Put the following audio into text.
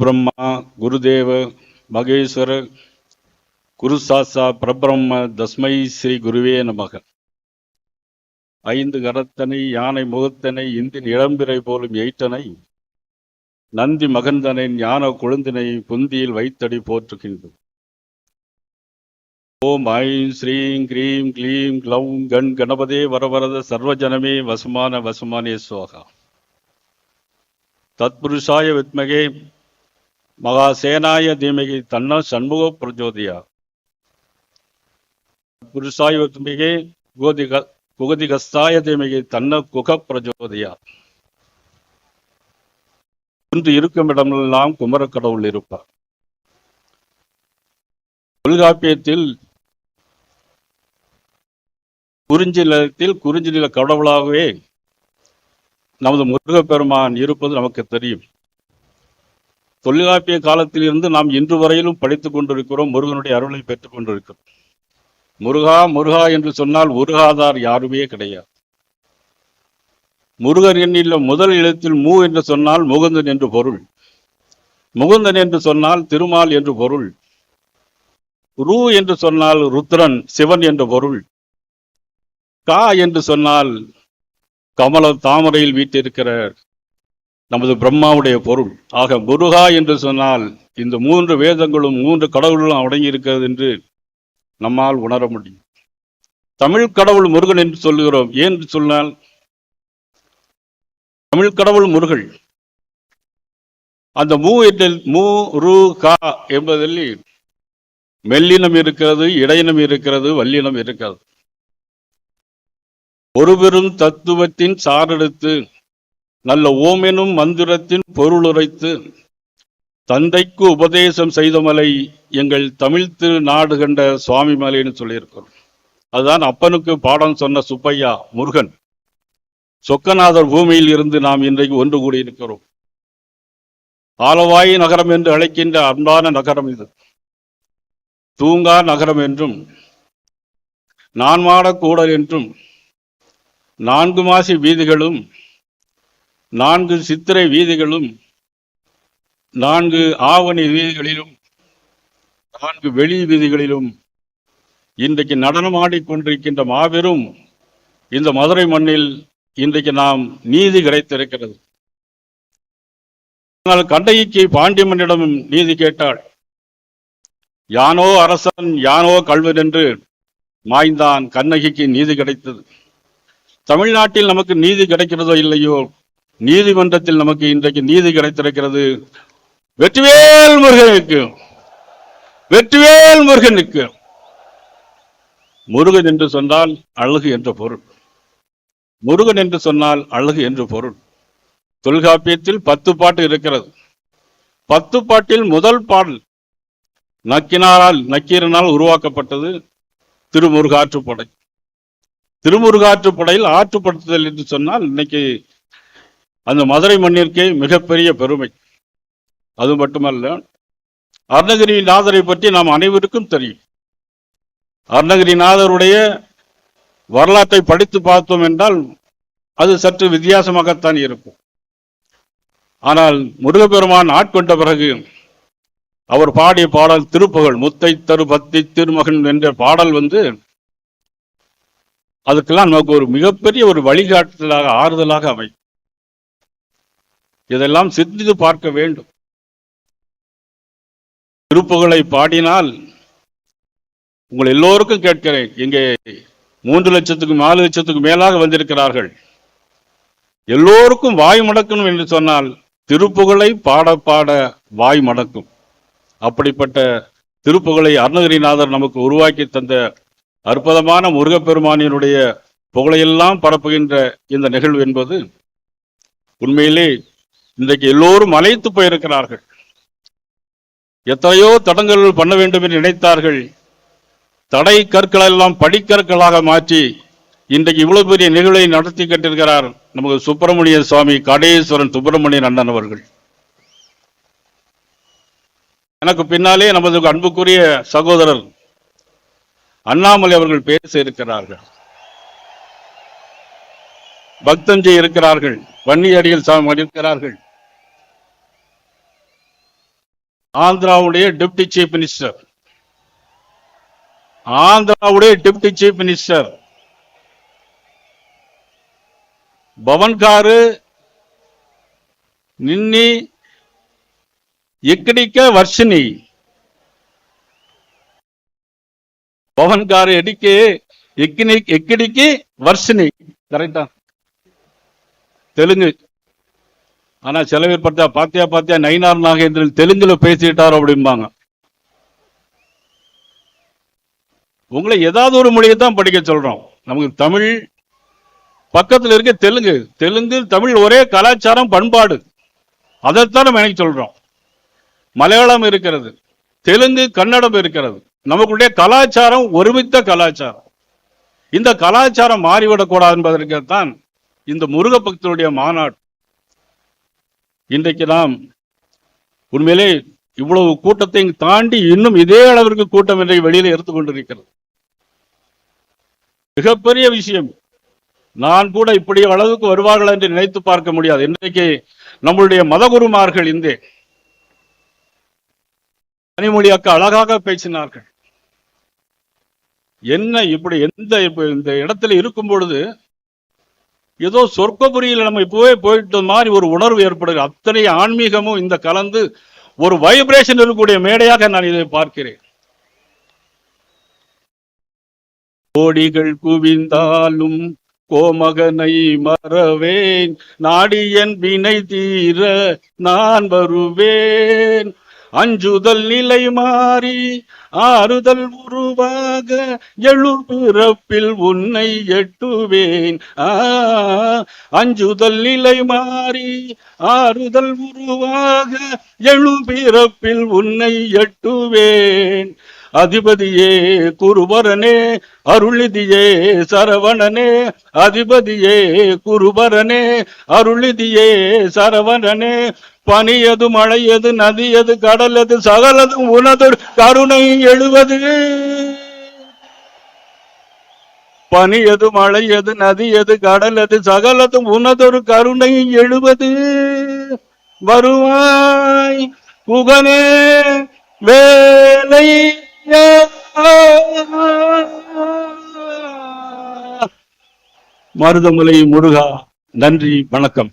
பிரம்மா குருதேவ மகேஸ்வர குரு சாசா பிரபிரம்ம தஸ்மை ஸ்ரீ குருவே நமக. ஐந்து கரத்தனை யானை முகத்தனை இந்தின் இளம்பிறை போலும் எயிட்டனை நந்தி மகந்தனை ஞான கொழுந்தினை புந்தியில் வைத்தடி போற்றுகின்றோம். ஓம் ஐம் ஸ்ரீம் கிரீம் க்ளீம் க்ளௌம் கண் கணபதே வரவரத சர்வஜனமே வசுமான வசுமானே சோகா தத்புருஷாய வித்மகே மகாசேனாய தீமகி தன்ன சண்முக பிரஜோதியா புருஷாய வித்மகே கோதிக குகதிகஸ்தாய தீமகி தன்ன குக பிரஜோதியா இன்று இருக்கும் இடமெல்லாம் குமர கடவுள் இருப்பார். தொல்காப்பியத்தில் குறிஞ்சி நிலத்தில் குறிஞ்சி நில கடவுளாகவே நமது முருகப்பெருமான் இருப்பது நமக்கு தெரியும். தொல்காப்பிய காலத்திலிருந்து நாம் இன்று வரையிலும் படித்துக் கொண்டிருக்கிறோம் முருகனுடைய அருளை பெற்றுக் கொண்டிருக்கிறோம். முருகா முருகா என்று சொன்னால் முருகாதார் யாருமே கிடையாது. முருகர் எண்ணில் முதல் எழுத்தில் மூ என்று சொன்னால் முகுந்தன் என்று பொருள். முகுந்தன் என்று சொன்னால் திருமால் என்று பொருள். ரு என்று சொன்னால் ருத்ரன் சிவன் என்று பொருள். கா என்று சொன்னால் கமல தாமரையில் வீட்டிருக்கிற நமது பிரம்மாவுடைய பொருள். ஆக முருகா என்று சொன்னால் இந்த மூன்று வேதங்களும் மூன்று கடவுளும் அடங்கி இருக்கிறது என்று நம்மால் உணர முடியும். தமிழ் கடவுள் முருகன் என்று சொல்லுகிறோம். ஏன் என்று சொன்னால் தமிழ் கடவுள் முருகன். அந்த மூ என்றில் மூ ரு கா என்பதில் மெல்லினம் இருக்கிறது இடையினம் இருக்கிறது வல்லினம் இருக்கிறது. ஒரு பெரும் தத்துவத்தின் சாரெடுத்து நல்ல ஓமெனும் மந்திரத்தின் பொருளுரைத்து தந்தைக்கு உபதேசம் செய்தமலை எங்கள் தமிழ் திரு நாடு கண்ட சுவாமி மலைன்னு சொல்லியிருக்கிறோம். அதுதான் அப்பனுக்கு பாடம் சொன்ன சுப்பையா முருகன். சொக்கநாதர் பூமியில் இருந்து நாம் இன்றைக்கு ஒன்று கூடியிருக்கிறோம் ஆலவாய் நகரம் என்று அழைக்கின்ற அன்பான நகரம் இது. தூங்கா நகரம் என்றும் நான்மாடக் கூடல் என்றும் நான்கு மாசி வீதிகளும் நான்கு சித்திரை வீதிகளும் நான்கு ஆவணி வீதிகளிலும் நான்கு வெளி வீதிகளிலும் இன்றைக்கு நடனமாடிக்கொண்டிருக்கின்ற மாபெரும் இந்த மதுரை மண்ணில் இன்றைக்கு நாம் நீதி கிடைத்திருக்கிறது. ஆனால் கண்டகிக்கு பாண்டிய மன்னிடம் நீதி கேட்டாள். யானோ அரசன் யானோ கல்வன் என்று மாய்ந்தான் கண்ணகிக்கு நீதி கிடைத்தது. தமிழ்நாட்டில் நமக்கு நீதி கிடைக்கிறதோ இல்லையோ நீதிமன்றத்தில் நமக்கு இன்றைக்கு நீதி கிடைத்திருக்கிறது. வெற்றிவேல் முருகனுக்கு. வெற்றிவேல் முருகனுக்கு. முருகன் என்று சொன்னால் அழகு என்ற பொருள். முருகன் என்று சொன்னால் அழகு என்று பொருள். தொல்காப்பியத்தில் பத்து பாட்டு இருக்கிறது. பத்து பாட்டில் முதல் பாடல் நக்கினாரால் நக்கீரனால் உருவாக்கப்பட்டது திருமுருகாற்றுப்படை. திருமுருகாற்றுப்படையில் ஆற்றுப்படுத்துதல் என்று சொன்னால் இன்னைக்கு அந்த மதுரை மண்ணிற்கே மிகப்பெரிய பெருமை. அது மட்டுமல்ல அருணகிரிநாதரை பற்றி நாம் அனைவருக்கும் தெரியும். அருணகிரிநாதருடைய வரலாற்றை படித்து பார்த்தோம் என்றால் அது சற்று வித்தியாசமாகத்தான் இருக்கும். ஆனால் முருகப்பெருமான் ஆட்கொண்ட பிறகு அவர் பாடிய பாடல் திருப்புகழ் முத்தை தரு பத்தி திருமகன் என்ற பாடல் வந்து அதுக்கெல்லாம் நமக்கு ஒரு மிகப்பெரிய ஒரு வழிகாட்டுதலாக ஆறுதலாக அமையும். இதெல்லாம் சிந்தித்து பார்க்க வேண்டும். திருப்புகழை பாடினால் உங்கள் எல்லோருக்கும் கேட்கிறேன் இங்கே மூன்று லட்சத்துக்கும் நாலு லட்சத்துக்கு மேலாக வந்திருக்கிறார்கள். எல்லோருக்கும் வாய் மடக்கணும் என்று சொன்னால் திருப்புகழை பாட பாட வாய் மடக்கும். அப்படிப்பட்ட திருப்புகழை அருணகிரிநாதர் நமக்கு உருவாக்கி தந்த அற்புதமான முருகப்பெருமானினுடைய புகழையெல்லாம் பரப்புகின்ற இந்த நிகழ்வு என்பது உண்மையிலே இன்றைக்கு எல்லோரும் அழைத்து போயிருக்கிறார்கள். எத்தனையோ தடங்கல்கள் பண்ண வேண்டும் என்று நினைத்தார்கள். தடை கற்கள் எல்லாம் படிக்கற்களாக மாற்றி இன்றைக்கு இவ்வளவு பெரிய நிகழ்வை நடத்தி கட்டிருக்கிறார் நமக்கு சுப்பிரமணிய சுவாமி கடேஸ்வரன் சுப்பிரமணியன் அண்ணன் அவர்கள். எனக்கு பின்னாலே நமது அன்புக்குரிய சகோதரர் அண்ணாமலை அவர்கள் பேச இருக்கிறார்கள். பக்தஞ்சை இருக்கிறார்கள். வன்னியடிகள் சாமி இருக்கிறார்கள். ஆந்திராவுடைய டெப்டி சீஃப் மினிஸ்டர் ஆந்திராவுடைய டெப்டி சீஃப் மினிஸ்டர் పవన్ గారు నిన్ని ఎక్కడికే వర్షిని పవన్ గారు ఎడికి ఎక్కిని ఎక్కడికి వర్షిని கரெக்டா தெலுங்கு ஆனா சில பேர் பார்த்தா பாத்தியா பாத்தியா நயினார் நாகேந்திரன் தெலுங்குல பேசிட்டார் அப்படிம்பாங்க. உங்களை ஏதாவது ஒரு மொழியை தான் படிக்க சொல்றோம். நமக்கு தமிழ் பக்கத்தில் இருக்க தெலுங்கு. தெலுங்கு தமிழ் ஒரே கலாச்சாரம் பண்பாடு. அதைத்தான் நம்ம எனக்கு சொல்றோம். மலையாளம் இருக்கிறது. தெலுங்கு கன்னடம் இருக்கிறது. நமக்குடைய கலாச்சாரம் ஒருமித்த கலாச்சாரம். இந்த கலாச்சாரம் மாறிவிடக்கூடாது என்பதற்குத்தான் இந்த முருக பக்தருடைய மாநாடு. இன்றைக்கு நாம் உண்மையிலே இவ்வளவு கூட்டத்தை தாண்டி இன்னும் இதே அளவிற்கு கூட்டம் இன்றைக்கு வெளியில எடுத்து கொண்டிருக்கிறது. மிகப்பெரிய விஷயம் நான் கூட இப்படி அளவுக்கு வருவார்கள் என்று நினைத்து பார்க்க முடியாது. இன்றைக்கு நம்மளுடைய மதகுருமார்கள் இந்த கனிமொழி அக்கா அழகாக பேசினார்கள். என்ன இப்படி எந்த இந்த இடத்துல இருக்கும் பொழுது ஏதோ சொர்க்கபுரியில் நம்ம இப்பவே போயிட்ட மாதிரி ஒரு உணர்வு ஏற்படுது. அத்தனை ஆன்மீகமும் இந்த கலந்து ஒரு வைப்ரேஷன் இருக்கக்கூடிய மேடையாக நான் இதை பார்க்கிறேன். கோடிகள் குவிந்தாலும் கோமகனை மறவேன். நாடியன் வினை தீர நான் வருவேன். அஞ்சுதல் நிலை மாறி ஆறுதல் உருவாக எழு பிறப்பில் உன்னை எட்டுவேன். ஆ அஞ்சுதல் நிலை மாறி ஆறுதல் உருவாக எழு பிறப்பில் உன்னை எட்டுவேன். அதிபதியே குருபரனே அருளிதியே சரவணனே. அதிபதியே குருபரனே அருளிதியே சரவணனே. பனியது மழையது நதியது கடலது சகலது உனது கருணை எழுவது. பனியது மழையது நதியது கடலது சகலது உனதொரு கருணை எழுவது. வருவாய் புகனே வேலை மருதமலை முருகா நன்றி வணக்கம்.